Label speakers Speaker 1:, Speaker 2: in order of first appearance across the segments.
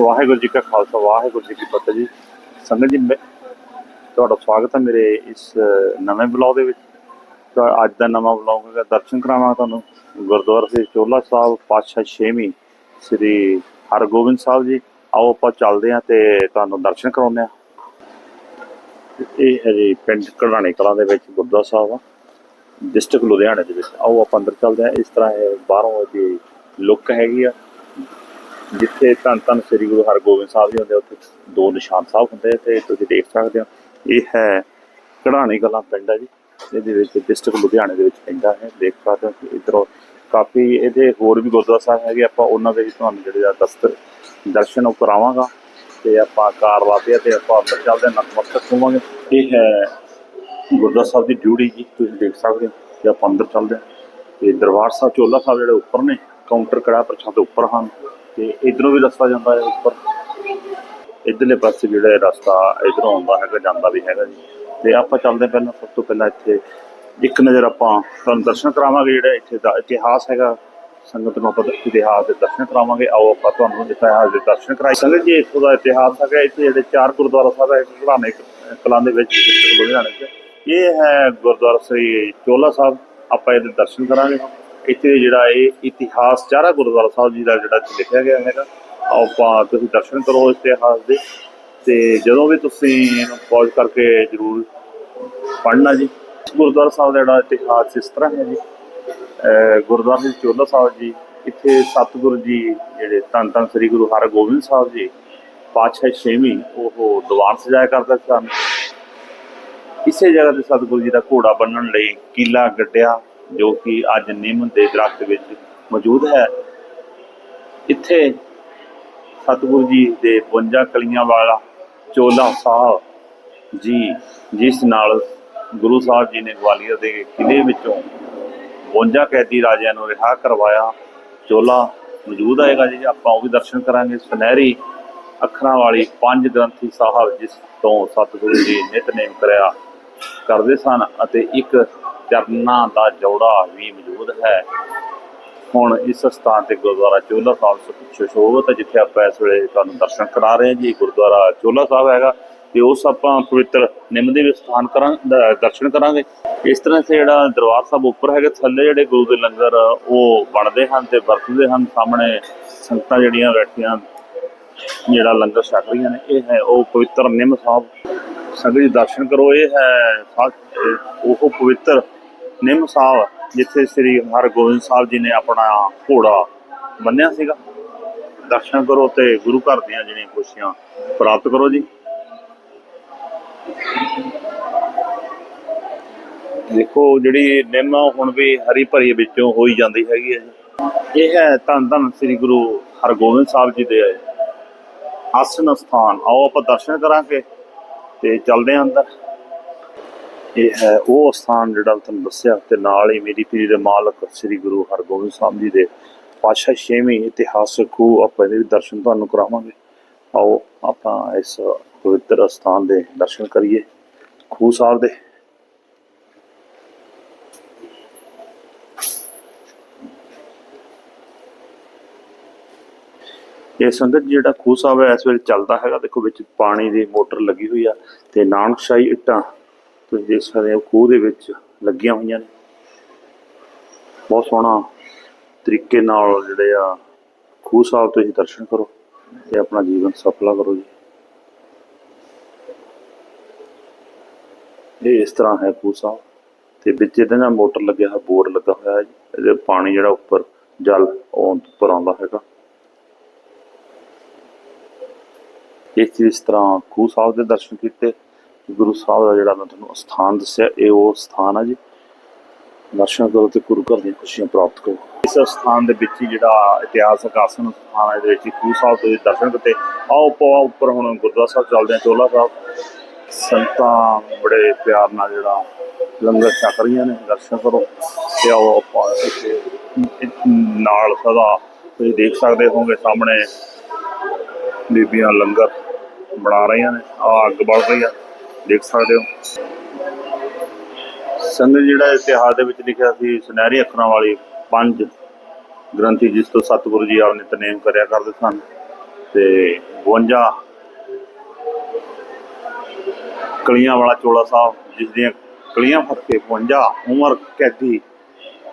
Speaker 1: ਵਾਹਿਗੁਰੂ ਜੀ ਕਾ ਖਾਲਸਾ, ਵਾਹਿਗੁਰੂ ਜੀ ਕੀ ਫਤਿਹ ਜੀ। ਸੰਗਤ ਜੀ, ਮੈਂ ਤੁਹਾਡਾ ਸਵਾਗਤ ਹੈ ਮੇਰੇ ਇਸ ਨਵੇਂ ਬਲੌਗ ਦੇ ਵਿੱਚ। ਤਾਂ ਅੱਜ ਦਾ ਨਵਾਂ ਬਲੌਗ ਹੈਗਾ, ਦਰਸ਼ਨ ਕਰਾਵਾਂ ਤੁਹਾਨੂੰ। ਗੁਰਦੁਆਰਾ ਸ੍ਰੀ ਚੋਲਾ ਸਾਹਿਬ, ਪਾਤਸ਼ਾਹ ਛੇਵੀਂ ਸ੍ਰੀ ਹਰਗੋਬਿੰਦ ਸਾਹਿਬ ਜੀ। ਆਓ ਆਪਾਂ ਚੱਲਦੇ ਹਾਂ ਤੇ ਤੁਹਾਨੂੰ ਦਰਸ਼ਨ ਕਰਾਉਂਦੇ ਹਾਂ। ਇਹ ਹੈ ਜੀ, ਪਿੰਡ ਕਢਾਣੇ ਕਲਾਂ ਦੇ ਵਿੱਚ ਗੁਰਦੁਆਰਾ ਸਾਹਿਬ ਆ। ਡਿਸਟ੍ਰਿਕਟ ਲੁਧਿਆਣਾ ਦੇ ਵਿੱਚ। ਆਓ ਆਪਾਂ ਅੰਦਰ ਚੱਲਦੇ ਹਾਂ। ਇਸ ਤਰ੍ਹਾਂ ਇਹ ਬਾਹਰੋਂ ਦੀ ਲੁੱਕ ਹੈਗੀ ਆ। ਜਿੱਥੇ ਧੰਨ ਧੰਨ ਸ੍ਰੀ ਗੁਰੂ ਹਰਗੋਬਿੰਦ ਸਾਹਿਬ ਜੀ ਹੁੰਦੇ ਆ, ਉੱਥੇ ਦੋ ਨਿਸ਼ਾਨ ਸਾਹਿਬ ਹੁੰਦੇ ਆ ਤੇ ਤੁਸੀਂ ਦੇਖ ਸਕਦੇ ਹੋ ਇਹ ਹੈ ਕਢਾਣੀ ਕਲਾਂ ਪਿੰਡ ਹੈ ਜੀ। ਇਹਦੇ ਵਿੱਚ ਡਿਸਟ੍ਰਿਕਟ ਲੁਧਿਆਣੇ ਦੇ ਵਿੱਚ ਪੈਂਦਾ ਹੈ ਦੇਖ ਸਕਦੇ ਹੋ ਕਿ ਇੱਧਰੋਂ। ਕਾਫੀ ਇਹਦੇ ਹੋਰ ਵੀ ਗੁਰਦੁਆਰਾ ਸਾਹਿਬ ਹੈਗੇ ਆਪਾਂ ਉਹਨਾਂ ਦੇ ਵੀ ਤੁਹਾਨੂੰ ਜਿਹੜੇ ਆ ਦਸਤ ਦਰਸ਼ਨ ਉਹ ਕਰਾਵਾਂਗਾ ਤੇ ਆਪਾਂ ਕਾਰ ਲਾਤੇ ਆ ਤੇ ਆਪਾਂ ਅੰਦਰ ਚੱਲਦੇ ਹਾਂ ਨਤਮਸਤਕ ਹੋਵਾਂਗੇ ਇਹ ਹੈ ਗੁਰਦੁਆਰਾ ਸਾਹਿਬ ਦੀ ਡਿਊਟੀ ਜੀ ਤੁਸੀਂ ਦੇਖ ਸਕਦੇ ਹੋ ਕਿ ਆਪਾਂ ਅੰਦਰ ਚੱਲਦੇ ਹਾਂ। ਤੇ ਦਰਬਾਰ ਸਾਹਿਬ ਚੋਲਾ ਸਾਹਿਬ ਜਿਹੜੇ ਉੱਪਰ ਨੇ ਕਾਊਂਟਰ ਕੜਾ ਪ੍ਰਸ਼ਾਦ ਉੱਪਰ ਹਨ। ਤੇ ਇਧਰੋਂ ਵੀ ਰਸਤਾ ਜਾਂਦਾ ਹੈ ਉੱਪਰ। ਇਧਰਲੇ ਪਾਸੇ ਜਿਹੜਾ ਰਸਤਾ ਇਧਰੋਂ ਆਉਂਦਾ ਹੈਗਾ, ਜਾਂਦਾ ਵੀ ਹੈਗਾ ਜੀ। ਤੇ ਆਪਾਂ ਚੱਲਦੇ ਪਹਿਲਾਂ, ਸਭ ਤੋਂ ਪਹਿਲਾਂ ਇੱਥੇ ਇੱਕ ਨਜ਼ਰ ਆਪਾਂ ਤੁਹਾਨੂੰ ਦਰਸ਼ਨ ਕਰਾਵਾਂਗੇ ਜਿਹੜਾ ਇੱਥੇ ਦਾ ਇਤਿਹਾਸ ਹੈਗਾ। ਸੰਗਤ ਨੂੰ ਆਪਾਂ ਇਤਿਹਾਸ ਦੇ ਦਰਸ਼ਨ ਕਰਾਵਾਂਗੇ। ਆਓ ਆਪਾਂ ਤੁਹਾਨੂੰ ਇਤਿਹਾਸ ਦੇ ਦਰਸ਼ਨ ਕਰਾਈ ਸੰਗਤ ਜੀ, ਇੱਥੋਂ ਦਾ ਇਤਿਹਾਸ ਹੈਗਾ, ਇੱਥੇ ਜਿਹੜੇ ਚਾਰ ਗੁਰਦੁਆਰਾ ਸਾਹਿਬ ਹੈ ਇੱਕ ਕਲਾਂ ਦੇ ਵਿੱਚ ਡਿਸਟ੍ਰਿਕਟ ਲੁਧਿਆਣੇ 'ਚ। ਇਹ ਹੈ ਗੁਰਦੁਆਰਾ ਸ੍ਰੀ ਚੋਲਾ ਸਾਹਿਬ। ਆਪਾਂ ਇਹਦੇ ਦਰਸ਼ਨ ਕਰਾਂਗੇ। ਇੱਥੇ ਜਿਹੜਾ ਇਹ ਇਤਿਹਾਸ ਚਾਰਾ ਗੁਰਦੁਆਰਾ ਸਾਹਿਬ ਜੀ ਦਾ ਜਿਹੜਾ ਲਿਖਿਆ ਗਿਆ ਹੈਗਾ। ਆਪਾਂ ਤੁਸੀਂ ਦਰਸ਼ਨ ਕਰੋ ਇਸ ਇਤਿਹਾਸ ਦੇ। ਤੇ ਜਦੋਂ ਵੀ ਤੁਸੀਂ ਇਹਨੂੰ ਪੌਜ਼ ਕਰਕੇ ਜ਼ਰੂਰ ਪੜ੍ਹਨਾ ਜੀ। ਗੁਰਦੁਆਰਾ ਸਾਹਿਬ ਦਾ ਜਿਹੜਾ ਇਤਿਹਾਸ ਇਸ ਤਰ੍ਹਾਂ ਹੈ ਜੀ। ਗੁਰਦੁਆਰਾ ਸ੍ਰੀ ਚੋਲਾ ਸਾਹਿਬ ਜੀ, ਇੱਥੇ ਸਤਿਗੁਰੂ ਜੀ ਜਿਹੜੇ ਧੰਨ ਧੰਨ ਸ੍ਰੀ ਗੁਰੂ ਹਰਗੋਬਿੰਦ ਸਾਹਿਬ ਜੀ, ਪਾਤਸ਼ਾਹ ਛੇਵੀਂ ਉਹ ਦੀਵਾਨ ਸਜਾਇਆ ਕਰਦਾ ਸਨ। ਇਸੇ ਜਗ੍ਹਾ ਤੇ ਸਤਿਗੁਰੂ ਜੀ ਦਾ ਘੋੜਾ ਬੰਨਣ ਲਈ ਕੀਲਾ, ਗੱਡਿਆ ਜੋ ਕਿ ਅੱਜ ਨਿੰਮ ਦੇ ਦਰਖਤ ਵਿੱਚ ਮੌਜੂਦ ਹੈ। ਇੱਥੇ ਸਤਿਗੁਰੂ ਜੀ ਦੇ 52 ਕਲੀਆਂ ਵਾਲਾ ਚੋਲਾ ਸਾਹਿਬ ਜੀ, ਜਿਸ ਨਾਲ ਗੁਰੂ ਸਾਹਿਬ ਜੀ ਨੇ ਗਵਾਲੀਅਰ ਦੇ ਕਿਲੇ ਵਿੱਚੋਂ 52 ਕੈਦੀ ਰਾਜਿਆਂ ਨੂੰ ਰਿਹਾ ਕਰਵਾਇਆ। ਚੋਲਾ ਮੌਜੂਦ ਆਏਗਾ ਜੀ, ਆਪਾਂ ਉਹ ਵੀ ਦਰਸ਼ਨ ਕਰਾਂਗੇ। ਸੁਨਹਿਰੀ ਅੱਖਰਾਂ ਵਾਲੀ ਪੰਜ ਗ੍ਰੰਥੀ ਸਾਹਿਬ ਜਿਸ ਤੋਂ ਸਤਿਗੁਰੂ ਜੀ ਨਿਤਨੇਮ ਕਰਿਆ ਕਰਦੇ ਸਨ ਅਤੇ ਇੱਕ ਚਰਨਾਂ ਦਾ ਜੋੜਾ ਵੀ ਮੌਜੂਦ ਹੈ। ਹੁਣ ਇਸ ਸਥਾਨ ਤੇ ਗੁਰਦੁਆਰਾ ਚੋਲਾ ਸਾਹਿਬ ਸੁ- ਸੁਸ਼ੋਭਿਤ ਹੈ, ਜਿੱਥੇ ਆਪਾਂ ਇਸ ਵੇਲੇ ਤੁਹਾਨੂੰ ਦਰਸ਼ਨ ਕਰਾ ਰਹੇ ਹਾਂ ਜੀ। ਗੁਰਦੁਆਰਾ ਚੋਲਾ ਸਾਹਿਬ ਹੈਗਾ ਤੇ ਉਸ ਆਪਾਂ ਪਵਿੱਤਰ ਨਿੰਮ ਦੇ ਵੀ ਸਥਾਨ ਕਰਾਂ, ਦ- ਦਰਸ਼ਨ ਕਰਾਂਗੇ। ਇਸ ਤਰ੍ਹਾਂ ਸੇ ਜਿਹੜਾ ਦਰਬਾਰ ਸਾਹਿਬ ਉੱਪਰ ਹੈਗੇ, ਥੱਲੇ ਜਿਹੜੇ ਗੁਰੂ ਦੇ ਲੰਗਰ, ਉਹ ਬਣਦੇ ਹਨ ਤੇ ਵਰਤਦੇ ਹਨ। ਸਾਹਮਣੇ ਸੰਗਤਾਂ ਜਿਹੜੀਆਂ ਬੈਠੀਆਂ, ਜਿਹੜਾ ਲੰਗਰ ਛਕ ਰਹੀਆਂ ਨੇ, ਇਹ ਹੈ ਉਹ ਪਵਿੱਤਰ ਨਿੰਮ ਸਾਹਿਬ। ਸੰਗਤ ਜੀ ਦਰਸ਼ਨ ਕਰੋ, ਇਹ ਹੈ ਉਹ ਪਵਿੱਤਰ ਨਿੰਮ ਸਾਹਿਬ ਜਿੱਥੇ ਸ੍ਰੀ ਹਰਗੋਬਿੰਦ ਸਾਹਿਬ ਜੀ ਨੇ ਆਪਣਾ ਘੋੜਾ ਮੰਨਿਆ ਸੀਗਾ। ਦਰਸ਼ਨ ਕਰੋ ਤੇ ਗੁਰੂ ਘਰ ਦੀਆਂ ਜਿਹੜੀਆਂ ਖੁਸ਼ੀਆਂ ਪ੍ਰਾਪਤ ਕਰੋ ਜੀ। ਦੇਖੋ, ਜਿਹੜੀ ਨਿੰਮ ਹੁਣ ਵੀ ਹਰੀ ਭਰੀ ਵਿੱਚੋਂ ਹੋਈ ਜਾਂਦੀ ਹੈਗੀ ਹੈ ਜੀ। ਇਹ ਹੈ ਧੰਨ ਧੰਨ ਸ੍ਰੀ ਗੁਰੂ ਹਰਗੋਬਿੰਦ ਸਾਹਿਬ ਜੀ ਦੇ ਆਸਨ ਸਥਾਨ। ਆਓ ਆਪਾਂ ਦਰਸ਼ਨ ਕਰਾਂਗੇ ਤੇ ਚੱਲਦੇ ਹਾਂ ਅੰਦਰ। ਇਹ ਹੈ, ਉਹ ਸਥਾਨ ਜਿਹੜਾ ਤੁਹਾਨੂੰ ਦੱਸਿਆ ਤੇ ਨਾਲ ਹੀ ਮੇਰੀ ਪੀਰੀ ਦੇ ਮਾਲਕ ਸ੍ਰੀ ਗੁਰੂ ਹਰਗੋਬਿੰਦ ਸਾਹਿਬ ਜੀ ਦੇ ਪਾਤਸ਼ਾਹ ਛੇਵੀਂ ਇਤਿਹਾਸਕ ਖੂਹ ਆਪਾਂ ਇਹਦੇ ਦਰਸ਼ਨ ਤੁਹਾਨੂੰ ਕਰਾਵਾਂਗੇ। ਆਓ ਆਪਾਂ ਇਸ ਪਵਿੱਤਰ ਸਥਾਨ ਦੇ ਦਰਸ਼ਨ ਕਰੀਏ, ਖੂਹ ਸਾਹਿਬ ਦੇ। ਇਹ ਸੰਗਤ ਜਿਹੜਾ ਖੂਹ ਸਾਹਿਬ ਹੈ, ਇਸ ਵੇਲੇ ਚੱਲਦਾ ਹੈਗਾ, ਦੇਖੋ ਵਿੱਚ ਪਾਣੀ ਦੀ ਮੋਟਰ ਲੱਗੀ ਹੋਈ ਆ ਤੇ ਨਾਨਕਸ਼ਾਹੀ ਇੱਟਾਂ ਤੁਸੀਂ ਦੇਖ ਸਕਦੇ ਹੋ ਖੂਹ ਦੇ ਵਿੱਚ ਲੱਗੀਆਂ ਹੋਈਆਂ ਨੇ। ਬਹੁਤ ਸੋਹਣਾ ਤਰੀਕੇ ਨਾਲ ਜਿਹੜੇ ਆ, ਖੂਹ ਸਾਹਿਬ ਤੁਸੀਂ ਦਰਸ਼ਨ ਕਰੋ ਤੇ ਆਪਣਾ ਜੀਵਨ ਸਫਲਾ ਕਰੋ ਜੀ। ਇਹ ਇਸ ਤਰ੍ਹਾਂ ਹੈ ਖੂਹ ਸਾਹਿਬ ਤੇ ਵਿੱਚ ਇਹਦੇ ਨਾਲ ਮੋਟਰ ਲੱਗਿਆ ਹੋਇਆ ਬੋਰ ਲੱਗਾ ਹੋਇਆ ਹੈ। ਇਹਦੇ ਪਾਣੀ ਜਿਹੜਾ ਉੱਪਰ ਜਲ ਉਹ ਉੱਪਰ ਆਉਂਦਾ ਹੈਗਾ। ਇਸ ਤਰ੍ਹਾਂ ਖੂਹ ਸਾਹਿਬ ਦੇ ਦਰਸ਼ਨ ਕੀਤੇ। ਗੁਰੂ ਸਾਹਿਬ ਦਾ ਜਿਹੜਾ ਮੈਂ ਤੁਹਾਨੂੰ ਸਥਾਨ ਦੱਸਿਆ, ਇਹ ਉਹ ਸਥਾਨ ਹੈ ਜੀ। ਦਰਸ਼ਨ ਕਰੋ ਤੇ ਗੁਰੂ ਘਰ ਦੀਆਂ ਖੁਸ਼ੀਆਂ ਪ੍ਰਾਪਤ ਕਰੋ। ਇਸ ਸਥਾਨ ਦੇ ਵਿੱਚ ਹੀ ਜਿਹੜਾ ਇਤਿਹਾਸਕ ਆਸਨ ਸਥਾਨ ਹੈ ਇਹਦੇ ਵਿੱਚ ਹੀ ਖੂਹ ਸਾਹਿਬ ਦੇ ਦਰਸ਼ਨ ਕੀਤੇ। ਆਓ ਪਵਾ ਉੱਪਰ ਹੁਣ ਗੁਰਦੁਆਰਾ ਸਾਹਿਬ ਚੱਲਦੇ ਹਾਂ, ਚੋਲਾ ਸਾਹਿਬ। ਸੰਤਾਂ ਬੜੇ ਪਿਆਰ ਨਾਲ ਜਿਹੜਾ ਲੰਗਰ ਛਕ ਰਹੀਆਂ ਨੇ, ਦਰਸ਼ਨ ਕਰੋ। ਤੇ ਆਓ, ਆਪਾਂ ਨਾਲ ਸਦਾ ਤੁਸੀਂ ਦੇਖ ਸਕਦੇ ਹੋਵੋਗੇ, ਸਾਹਮਣੇ ਬੀਬੀਆਂ ਲੰਗਰ ਬਣਾ ਰਹੀਆਂ ਨੇ, ਆ ਅੱਗ ਬਲ ਰਹੀ ਆ। ਦੇਖ ਸਕਦੇ ਹੋ। ਸੰਗਤ ਜਿਹੜਾ ਇਤਿਹਾਸ ਦੇ ਵਿੱਚ ਲਿਖਿਆ ਸੀ, ਸੁਨਹਿਰੀ ਅੱਖਰਾਂ ਵਾਲੀ ਪੰਜ ਗ੍ਰੰਥੀ ਜਿਸ ਤੋਂ ਸਤਿਗੁਰੂ ਜੀ ਆਪ ਨਿਤਨੇਮ ਕਰਿਆ ਕਰਦੇ ਸਨ ਤੇ 52 ਕਲੀਆਂ ਵਾਲਾ ਚੋਲਾ ਸਾਹਿਬ, ਜਿਸ ਦੀਆਂ ਕਲੀਆਂ ਫੜ ਕੇ 52 ਉਮਰ ਕੈਦੀ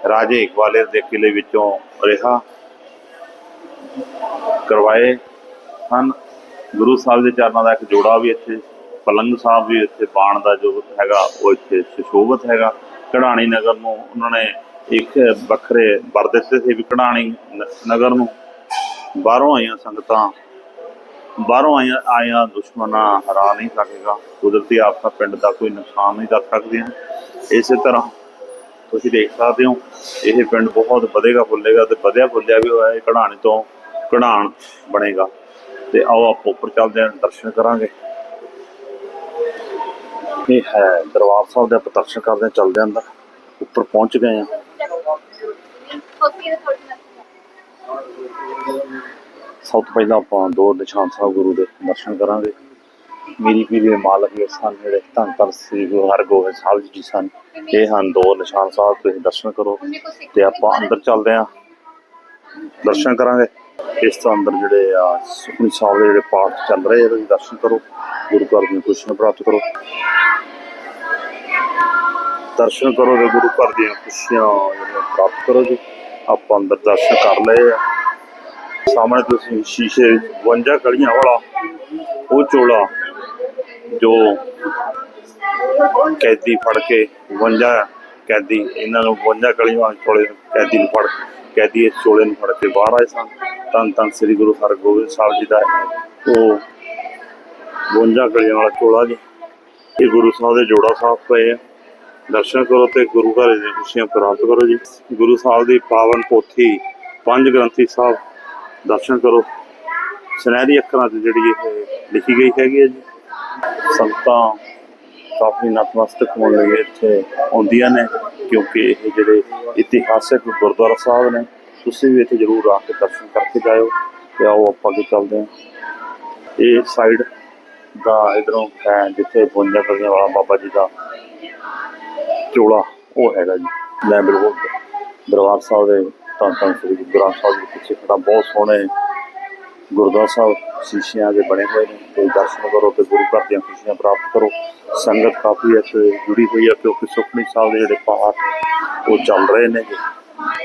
Speaker 1: ਰਾਜੇ ਗਵਾਲੀਅਰ ਦੇ ਕਿਲੇ ਵਿੱਚੋਂ ਰਿਹਾ ਕਰਵਾਏ ਹਨ। ਗੁਰੂ ਸਾਹਿਬ ਦੇ ਚਰਨਾਂ ਦਾ ਇੱਕ ਜੋੜਾ ਵੀ ਇੱਥੇ ਪਲੰਗ ਸਾਹਿਬ ਵੀ ਇੱਥੇ ਬਾਣ ਦਾ ਜੋ ਹੈਗਾ, ਉਹ ਇੱਥੇ ਸੁਸ਼ੋਭਿਤ ਹੈਗਾ। ਕਢਾਣੀ ਨਗਰ ਨੂੰ ਉਹਨਾਂ ਨੇ ਇੱਕ ਵੱਖਰੇ ਵਰ ਦਿੱਤੇ ਸੀ ਵੀ ਕਢਾਣੀ ਨ- ਨਗਰ ਨੂੰ। ਬਾਹਰੋਂ ਆਈਆਂ ਸੰਗਤਾਂ, ਬਾਹਰੋਂ ਆਈਆਂ ਆਇਆ ਦੁਸ਼ਮਣਾਂ ਹਰਾ ਨਹੀਂ ਸਕੇਗਾ। ਕੁਦਰਤੀ ਆਫਤਾਂ ਪਿੰਡ ਦਾ ਕੋਈ ਨੁਕਸਾਨ ਨਹੀਂ ਕਰ ਸਕਦੀਆਂ। ਇਸੇ ਤਰ੍ਹਾਂ ਤੁਸੀਂ ਦੇਖ ਸਕਦੇ ਹੋ, ਇਹ ਪਿੰਡ ਬਹੁਤ ਵਧੇਗਾ ਫੁੱਲੇਗਾ ਤੇ ਵਧਿਆ ਫੁੱਲਿਆ ਵੀ ਹੋਇਆ, ਇਹ ਕਢਾਣੀ ਤੋਂ ਕਢਾਣ ਬਣੇਗਾ। ਤੇ ਆਓ, ਆਪਾਂ ਉੱਪਰ ਚੱਲਦੇ ਹਾਂ, ਦਰਸ਼ਨ ਕਰਾਂਗੇ। ਇਹ ਹੈ, ਦਰਬਾਰ ਸਾਹਿਬ ਦੇ ਆਪਾਂ ਦਰਸ਼ਨ ਕਰਦੇ ਹਾਂ, ਚੱਲਦੇ ਅੰਦਰ, ਉੱਪਰ ਪਹੁੰਚ ਗਏ ਹਾਂ। ਸਭ ਤੋਂ ਪਹਿਲਾਂ ਆਪਾਂ ਦੋ ਨਿਸ਼ਾਨ ਸਾਹਿਬ ਗੁਰੂ ਦੇ ਦਰਸ਼ਨ ਕਰਾਂਗੇ। ਮੇਰੀ ਪੀਰੀ ਦੇ ਮਾਲਕ ਇਹ ਸਨ, ਜਿਹੜੇ ਧੰਨ ਧੰਨ ਸ੍ਰੀ ਗੁਰੂ ਹਰਗੋਬਿੰਦ ਸਾਹਿਬ ਜੀ ਸਨ। ਇਹ ਹਨ ਦੋ ਨਿਸ਼ਾਨ ਸਾਹਿਬ, ਤੁਸੀਂ ਦਰਸ਼ਨ ਕਰੋ ਤੇ ਆਪਾਂ ਅੰਦਰ ਚੱਲਦੇ ਹਾਂ। ਦਰਸ਼ਨ ਕਰਾਂਗੇ। ਇਸ ਤੋਂ ਅੰਦਰ ਜਿਹੜੇ ਆ, ਸੁਖਮਨੀ ਸਾਹਿਬ ਦੇ ਜਿਹੜੇ ਪਾਠ ਚੱਲ ਰਹੇ ਆ ਦਰਸ਼ਨ ਕਰੋ, ਗੁਰੂ ਘਰ ਦੀਆਂ ਖੁਸ਼ੀਆਂ ਪ੍ਰਾਪਤ ਕਰੋ। ਦਰਸ਼ਨ ਕਰੋ ਤੇ ਗੁਰੂ ਘਰ ਦੀਆਂ ਖੁਸ਼ੀਆਂ ਜਿਹੜੀਆਂ ਪ੍ਰਾਪਤ ਕਰੋ ਜੀ। ਆਪਾਂ ਅੰਦਰ ਦਰਸ਼ਨ ਕਰ ਲਏ ਆ। ਸਾਹਮਣੇ ਤੁਸੀਂ ਸ਼ੀਸ਼ੇ 52 ਕਲੀਆਂ ਵਾਲਾ ਉਹ ਚੋਲਾ ਜੋ ਕੈਦੀ ਫੜ ਕੇ 52 ਕੈਦੀ, ਇਹਨਾਂ ਨੂੰ 52 ਕਲੀਆਂ ਵਾਲੇ ਚੋਲੇ ਕੈਦੀ ਨੂੰ ਫੜ, ਕੈਦੀ ਇਸ ਚੋਲੇ ਨੂੰ ਫੜ ਕੇ ਬਾਹਰ ਆਏ ਸਨ। ਧੰਨ ਧੰਨ ਸ੍ਰੀ ਗੁਰੂ ਹਰਗੋਬਿੰਦ ਸਾਹਿਬ ਜੀ ਦਾ ਉਹ 52 ਗਲੀਆਂ ਵਾਲਾ ਚੋਲਾ ਜੀ। ਇਹ ਗੁਰੂ ਸਾਹਿਬ ਦੇ ਜੋੜਾ ਸਾਹਿਬ ਪਏ ਆ। ਦਰਸ਼ਨ ਕਰੋ ਤੇ ਗੁਰੂ ਘਰ ਦੀਆਂ ਖੁਸ਼ੀਆਂ ਪ੍ਰਾਪਤ ਕਰੋ ਜੀ। ਗੁਰੂ ਸਾਹਿਬ ਦੀ ਪਾਵਨ ਪੋਥੀ ਪੰਜ ਗ੍ਰੰਥੀ ਸਾਹਿਬ ਦਰਸ਼ਨ ਕਰੋ। ਸੁਨਹਿਰੀ ਅੱਖਰਾਂ 'ਚ ਜਿਹੜੀ ਇਹ ਲਿਖੀ ਗਈ ਹੈਗੀ ਹੈ ਜੀ। ਸੰਗਤਾਂ ਕਾਫੀ ਨਤਮਸਤਕ ਹੋਣ ਲਈ ਇੱਥੇ ਆਉਂਦੀਆਂ ਨੇ, ਕਿਉਂਕਿ ਇਹ ਜਿਹੜੇ ਇਤਿਹਾਸਕ ਗੁਰਦੁਆਰਾ ਸਾਹਿਬ ਨੇ ਤੁਸੀਂ ਵੀ ਇੱਥੇ ਜ਼ਰੂਰ ਆ ਕੇ ਦਰਸ਼ਨ ਕਰਕੇ ਜਾਇਓ ਤੇ ਆਓ ਆਪਾਂ ਅੱਗੇ ਚੱਲਦੇ ਹਾਂ। ਇਹ ਸਾਈਡ ਦਾ ਇਧਰੋਂ ਹੈ ਜਿੱਥੇ ਬੁੰਜਾ ਕਰਨ ਵਾਲਾ ਬਾਬਾ ਜੀ ਦਾ ਚੋਲਾ, ਉਹ ਹੈਗਾ ਜੀ। ਮੈਂ ਬਿਲਕੁਲ ਦਰਬਾਰ ਸਾਹਿਬ ਦੇ ਤਾਂ ਤਾਂ ਸ੍ਰੀ ਗੁਰੂ ਗ੍ਰੰਥ ਸਾਹਿਬ ਦੇ ਪਿੱਛੇ ਖੜਾ, ਬਹੁਤ ਸੋਹਣੇ ਗੁਰਦੁਆਰਾ ਸਾਹਿਬ ਸ਼ੀਸ਼ਿਆਂ ਦੇ ਬਣੇ ਹੋਏ ਨੇ। ਤੇ ਦਰਸ਼ਨ ਕਰੋ ਤੇ ਗੁਰੂ ਘਰ ਦੀਆਂ ਖੁਸ਼ੀਆਂ ਪ੍ਰਾਪਤ ਕਰੋ। ਸੰਗਤ ਕਾਫੀ ਇੱਥੇ ਜੁੜੀ ਹੋਈ ਹੈ ਕਿਉਂਕਿ ਸੁਖਮਨੀ ਸਾਹਿਬ ਦੇ ਜਿਹੜੇ ਪਾਠ ਉਹ ਚੱਲ ਰਹੇ ਨੇ ਜੀ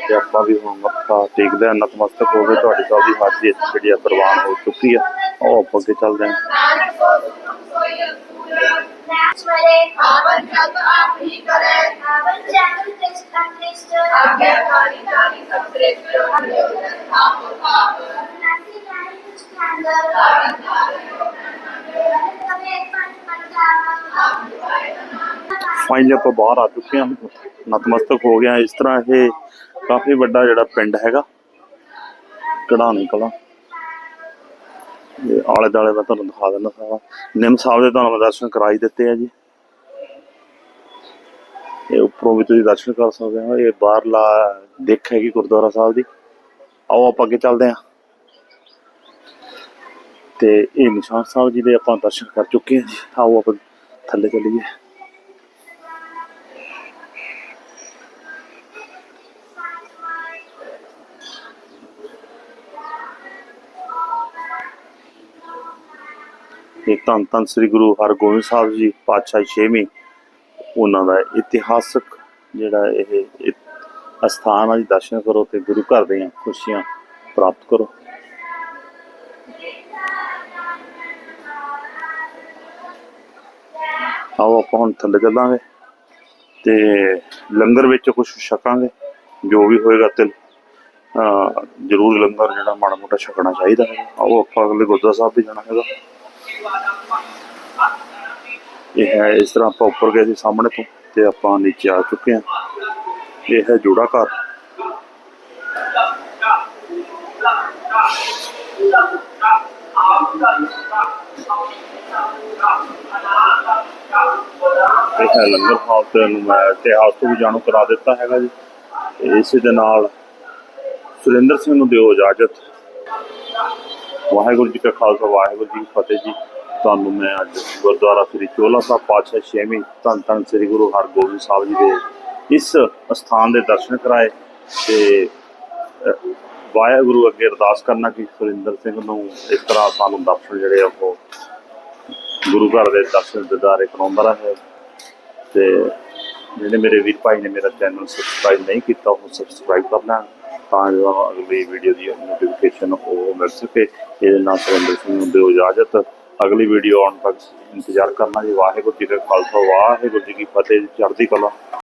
Speaker 1: ਤੇ ਆਪਾਂ ਵੀ ਹੁਣ ਮੱਥਾ ਟੇਕਦੇ ਹਾਂ, ਨਤਮਸਤਕ ਹੋ ਗਏ ਤੁਹਾਡੀ ਸਭ ਦੀ ਹਾਜ਼ਰੀ ਇੱਥੇ ਜਿਹੜੀ ਆ ਪ੍ਰਵਾਨ ਹੋ ਚੁੱਕੀ ਆ। ਆਓ ਆਪਾਂ ਅੱਗੇ ਚੱਲਦੇ ਹਾਂ।
Speaker 2: ਆਵਨ ਜਗ ਆਪ ਹੀ ਕਰੇ ਆਵਨ ਜਗ ਤਿਸ ਤੰਤਿਸ਼ਟ ਆਗਿਆਕਾਰੀ ਕਾਰੀ ਸਭ
Speaker 1: ਕਾਫੀ ਵੱਡਾ ਜਿਹੜਾ ਪਿੰਡ ਹੈਗਾ। ਕਢਾਣੀ ਕਲਾਂ। ਇਹ ਆਲੇ ਦਾਲੇ ਮੈਂ ਤੁਹਾਨੂੰ ਦਿਖਾ ਦਿੰਦਾ ਸਾਰਾ। ਨਿੰਮ ਸਾਹਿਬ ਦੇ ਤੁਹਾਨੂੰ ਦਰਸ਼ਨ ਕਰਾਈ ਦਿੱਤੇ ਆ ਜੀ। ਇਹ ਉੱਪਰੋਂ ਵੀ ਤੁਸੀਂ ਦਰਸ਼ਨ ਕਰ ਸਕਦੇ ਹੋ। ਇਹ ਬਾਹਰਲਾ ਦਿੱਖ ਹੈਗੀ ਗੁਰਦੁਆਰਾ ਸਾਹਿਬ ਦੀ। ਆਓ ਆਪਾਂ ਅੱਗੇ ਚੱਲਦੇ ਹਾਂ। ਤੇ ਇਹ ਨਿਸ਼ਾਨ ਸਾਹਿਬ ਜੀ ਦੇ ਆਪਾਂ ਦਰਸ਼ਨ ਕਰ ਚੁੱਕੇ ਹਾਂ ਜੀ। ਆਓ ਆਪਾਂ ਥੱਲੇ ਚੱਲੀਏ। ਇਹ ਧੰਨ ਧੰਨ ਸ੍ਰੀ ਗੁਰੂ ਹਰਗੋਬਿੰਦ ਸਾਹਿਬ ਜੀ, ਪਾਤਸ਼ਾਹ ਛੇਵੀਂ, ਉਹਨਾਂ ਦਾ ਇਤਿਹਾਸਕ ਜਿਹੜਾ ਇਹ ਅਸਥਾਨ ਆ ਜੀ, ਦਰਸ਼ਨ ਕਰੋ ਤੇ ਗੁਰੂ ਘਰ ਦੀਆਂ ਖੁਸ਼ੀਆਂ ਪ੍ਰਾਪਤ ਕਰੋ। ਆਓ ਆਪਾਂ ਹੁਣ ਥੱਲੇ ਚੱਲਾਂਗੇ ਤੇ ਲੰਗਰ ਵਿੱਚ ਕੁਝ ਛਕਾਂਗੇ, ਜੋ ਵੀ ਹੋਏਗਾ ਤਿਲ। ਜ਼ਰੂਰ ਲੰਗਰ ਜਿਹੜਾ ਮਾੜਾ ਮੋਟਾ ਛਕਣਾ ਚਾਹੀਦਾ ਹੈ ਆਓ ਆਪਾਂ ਅਗਲੇ ਗੁਰਦੁਆਰਾ ਸਾਹਿਬ ਵੀ ਜਾਣਾ ਹੈਗਾ। ਇਹ ਹੈ ਇਸ ਤਰ੍ਹਾਂ ਆਪਾਂ ਉੱਪਰ ਗਏ ਸੀ ਸਾਹਮਣੇ ਤੋਂ ਤੇ ਆਪਾਂ ਨੀਚੇ ਆ ਚੁੱਕੇ ਹਾਂ। ਇਹ ਹੈ ਜੋੜਾ ਘਰ। ਇਹ ਹੈ ਲੰਗਰ ਹਾਲ ਤੇ ਨੂੰ ਮੈਂ ਇਤਿਹਾਸ ਤੋਂ ਵੀ ਜਾਣੂ ਕਰਾ ਦਿੱਤਾ ਹੈਗਾ ਜੀ। ਤੇ ਇਸੇ ਦੇ ਨਾਲ ਸੁਰਿੰਦਰ ਸਿੰਘ ਨੂੰ ਦਿਓ ਇਜਾਜ਼ਤ। ਵਾਹਿਗੁਰੂ ਜੀ ਕਾ ਖਾਲਸਾ, ਵਾਹਿਗੁਰੂ ਜੀ ਕੀ ਫਤਿਹ ਜੀ। ਤੁਹਾਨੂੰ ਮੈਂ ਅੱਜ ਗੁਰਦੁਆਰਾ ਸ੍ਰੀ ਚੋਲਾ ਸਾਹਿਬ ਪਾਤਸ਼ਾਹ ਛੇਵੀਂ ਧੰਨ ਧੰਨ ਸ੍ਰੀ ਗੁਰੂ ਹਰਗੋਬਿੰਦ ਸਾਹਿਬ ਜੀ ਦੇ ਇਸ ਸਥਾਨ ਦੇ ਦਰਸ਼ਨ ਕਰਾਏ ਤੇ ਵਾਹਿਗੁਰੂ ਅੱਗੇ ਅਰਦਾਸ ਕਰਨਾ ਕਿ ਸੁਰਿੰਦਰ ਸਿੰਘ ਨੂੰ ਇਸ ਤਰ੍ਹਾਂ ਸਾਨੂੰ ਦਰਸ਼ਨ ਜਿਹੜੇ ਆ ਉਹ ਗੁਰੂ ਘਰ ਦੇ ਦਰਸ਼ਨ ਦਿਦਾਰੇ ਕਰਾਉਂਦਾ ਰਹੇ। ਤੇ ਜਿਹੜੇ ਮੇਰੇ ਵੀਰ ਭਾਈ ਨੇ ਮੇਰਾ ਚੈਨਲ ਸਬਸਕ੍ਰਾਈਬ ਨਹੀਂ ਕੀਤਾ, ਉਹ ਸਬਸਕ੍ਰਾਈਬ ਕਰਨਾ ਤਾਂ ਜੋ ਅਗਲੀ ਵੀਡੀਓ ਦੀ ਨੋਟੀਫਿਕੇਸ਼ਨ ਉਹ ਮਿਲ ਸਕੇ। ਇਹਦੇ ਨਾਲ ਸੁਰਿੰਦਰ ਸਿੰਘ ਨੂੰ ਦਿਓ ਇਜਾਜ਼ਤ। ਅਗਲੀ ਵੀਡੀਓ ਆਉਣ ਤੱਕ ਇੰਤਜ਼ਾਰ ਕਰਨਾ ਜੀ। ਵਾਹਿਗੁਰੂ ਜੀ ਕਾ ਖਾਲਸਾ, ਵਾਹਿਗੁਰੂ ਜੀ ਕੀ ਫਤਿਹ ਚੜ੍ਹਦੀ ਕਲਾ।